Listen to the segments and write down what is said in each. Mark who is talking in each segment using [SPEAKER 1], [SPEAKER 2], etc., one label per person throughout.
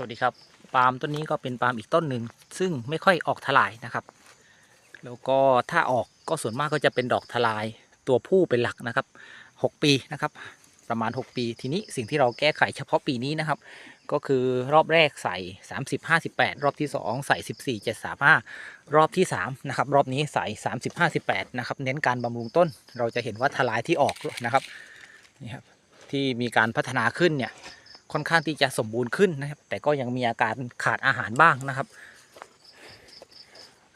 [SPEAKER 1] สวัสดีครับปาล์มต้นนี้ก็เป็นปาล์มอีกต้นหนึ่งซึ่งไม่ค่อยออกทลายนะครับ แล้วก็ถ้าออกก็ส่วนมากก็จะเป็นดอกทลายตัวผู้เป็นหลักนะครับ 6 ปีนะครับ ประมาณ 6 ปีทีนี้สิ่งที่เราแก้ไขเฉพาะปีนี้นะครับ ก็คือรอบแรกใส่ 30 58 รอบที่ 2 ใส่ 14 735 รอบที่3นะครับรอบนี้ใส่ 30 58นะครับเน้นการบำรุงต้น เราจะเห็นว่าทลายที่ออกนะครับนี่ครับที่มีการพัฒนาขึ้นเนี่ย ค่อนข้างที่จะสมบูรณ์ขึ้นนะครับ แต่ก็ยังมีอาการขาดอาหารบ้างนะครับ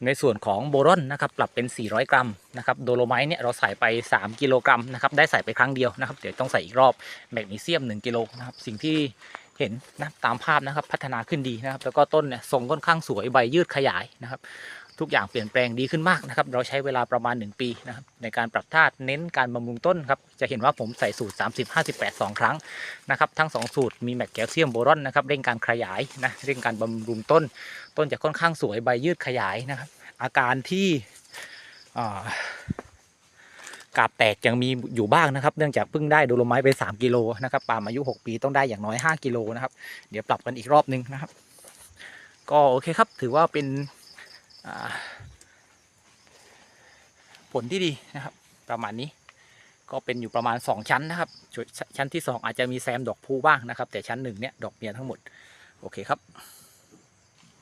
[SPEAKER 1] ในส่วนของโบรอนนะครับ ปรับเป็น 400 กรัมนะครับโดโลไมต์เนี่ยเราใส่ไป 3 กิโลกรัมนะครับ ได้ใส่ไปครั้งเดียวนะครับ เดี๋ยวต้องใส่อีกรอบแมกนีเซียม 1 กิโลนะครับ สิ่งที่เห็นนะตามภาพนะครับพัฒนาขึ้นดีนะครับ แล้วก็ต้นเนี่ยทรงค่อนข้างสวยใบยืดขยายนะครับ ทุกอย่างเปลี่ยนแปลงดีขึ้นมากนะครับ เราใช้เวลาประมาณ 1 ปีนะครับในการปรับธาตุเน้นการบำรุงต้นครับ จะเห็นว่าผมใส่สูตร 30 58 2 ครั้งนะครับ ทั้ง 2 สูตรมีแมกแคลเซียมโบรอนนะครับเร่งการขยายนะเร่งการบำรุงต้น ต้นจะค่อนข้างสวยใบยืดขยายนะครับ อาการที่กาบแตกยังมีอยู่บ้างนะครับเนื่องจากเพิ่งได้โดโลไมต์ไป 3 กิโลนะครับปาล์มอายุ 6 ปีต้องได้อย่างน้อย 5 กิโลนะครับ เดี๋ยวปรับกันอีกรอบนึงนะครับ ก็โอเคครับถือว่าเป็น ผลที่ดีนะครับ ประมาณนี้ก็เป็นอยู่ประมาณ 2 ชั้นนะครับ ชั้นที่ 2 อาจจะมีแซมดอกพูบ้างนะครับ แต่ชั้นหนึ่งเนี่ยดอกเมียทั้งหมด โอเคครับ